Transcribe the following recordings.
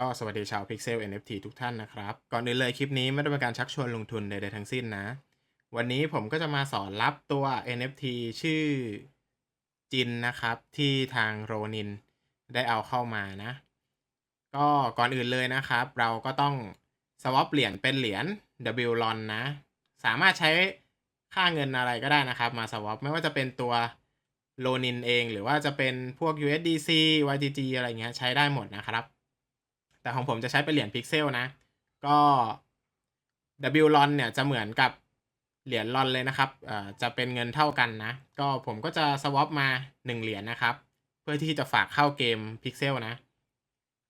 ก็สวัสดีชาว Pixel NFT ทุกท่านนะครับ ก่อนอื่นเลยคลิปนี้ไม่ได้เป็นการชักชวนลงทุนใดๆทั้งสิ้นนะ วันนี้ผมก็จะมาสอนรับตัว NFT ชื่อจินนะครับ ที่ทางโรนินได้เอาเข้ามานะ ก็ก่อนอื่นเลยนะครับ เราก็ต้องสวอปเหรียญเป็นเหรียญ W l o n นะ สามารถใช้ค่าเงินอะไรก็ได้นะครับ มาสวอปไม่ว่าจะเป็นตัวโลนินเอง หรือว่าจะเป็นพวก USDC YGG อะไรเงี้ยใช้ได้หมดนะครับ แต่ของผมจะใช้เป็นเหรียญพิกเซลนะ ก็ W l o n เนี่ยจะเหมือนกับเหรียญลอนเลยนะครับเอ่อจะเป็นเงินเท่ากันนะ ก็ผมก็จะสวอปมา 1 เหรียญนะครับ เพื่อที่จะฝากเข้าเกมพิกเซลนะ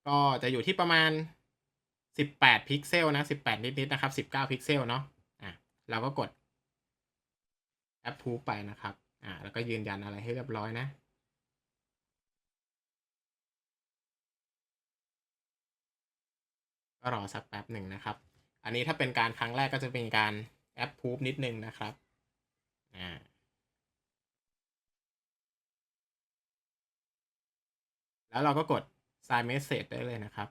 ก็จะอยู่ที่ประมาณ 18 พิกเซลนะ 18 นิดๆนะครับ 19 พิกเซลเนาะ อะ เราก็กด approve ไปนะครับ อ่าแล้วก็ยืนยันอะไรให้เรียบร้อยนะ ก็รอสักแป๊บหนึ่งนะครับ อันนี้ถ้าเป็นการครั้งแรกก็จะเป็นการแอปพูฟนิดนึงนะครับอ่าแล้วเราก็กด sign message ได้เลยนะครับ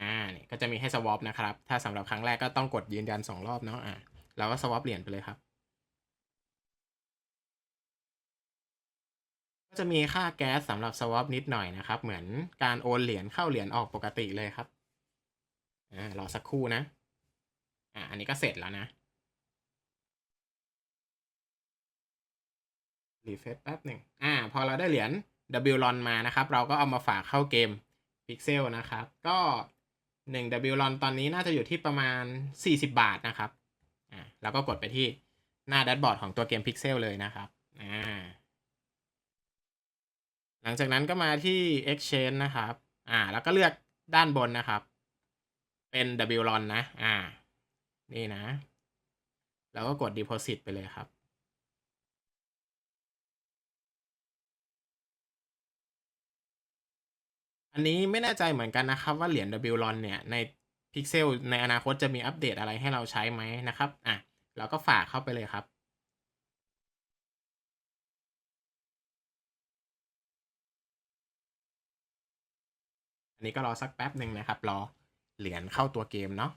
อ่าเนี่ยก็จะมีให้ swap นะครับ ถ้าสำหรับครั้งแรกก็ต้องกดยืนยัน 2 รอบเนาะ อ่าเราก็ swap เหรียญไปเลยครับ จะมีค่าแก๊สสำหรับ swap นิดหน่อยนะครับ เหมือนการโอนเหรียญเข้าเหรียญออกปกติเลยครับอ่ารอสักครู่นะอ่าอันนี้ก็เสร็จแล้วนะรีเฟซแป๊บหนึ่งอ่า พอเราได้เหรียญ W l o n มานะครับ เราก็เอามาฝากเข้าเกม Pixel นะครับ ก็1 W l o n ตอนนี้น่าจะอยู่ที่ประมาณ 40 บาทนะครับ อ่าแล้วก็กดไปที่หน้าแดชบอร์ดของตัวเกม Pixel เลยนะครับ อ่า ห ลังจากนั้นก็มาที่ Exchange นะครับ อ่า แล้วก็เลือกด้านบนนะครับ เป็น W l o n นะ อ่า นี่นะ แล้วก็กด Deposit ไปเลยครับ อันนี้ไม่แน่ใจเหมือนกันนะครับ ว่าเหรียญ W l o n เนี่ยใน Pixel ในอนาคตจะมีอัปเดตอะไรให้เราใช้ไหมนะครับ อะ เราก็ฝากเข้าไปเลยครับ อันนี้ก็รอสักแป๊บหนึ่งนะครับ รอเหรียญเข้าตัวเกมเนาะ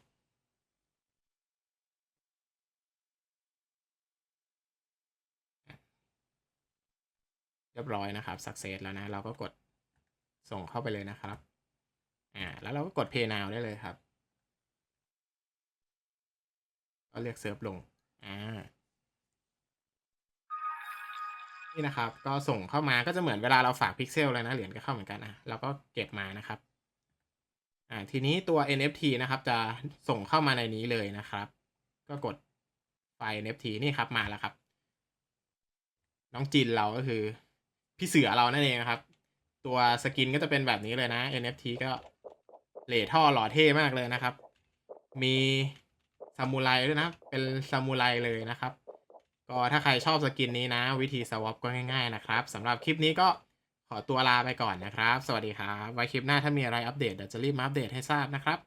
เรียบร้อยนะครับ success แล้วนะ เราก็กดส่งเข้าไปเลยนะครับ อ่า แล้วเราก็กด pay now ได้เลยครับ ก็เลือกเซิร์ฟลง อ่า นี่นะครับ ก็ส่งเข้ามาก็จะเหมือนเวลาเราฝากพิกเซลเลยนะ เหรียญก็เข้าเหมือนกันนะเราก็เก็บมานะครับ อ่าทีนี้ตัว NFT นะครับ จะส่งเข้ามาในนี้เลยนะครับ ก็กดไฟล์ NFT นี่ครับมาแล้วครับ น้องจินเราก็คือ พี่เสือเรานั่นเองนะครับ ตัวสกินก็จะเป็นแบบนี้เลยนะ NFT ก็เหล่ท่อหล่อเท่มากเลยนะครับ มีซามูไรด้วยนะ เป็นซามูไรเลยนะครับ ก็ถ้าใครชอบสกินนี้นะ วิธีสวอปก็ง่าย ๆ นะครับสำหรับคลิปนี้ก็ ขอตัวลาไปก่อนนะครับ สวัสดีครับ ไว้คลิปหน้าถ้ามีอะไรอัปเดตเดี๋ยวจะรีบมาอัปเดตให้ทราบนะครับ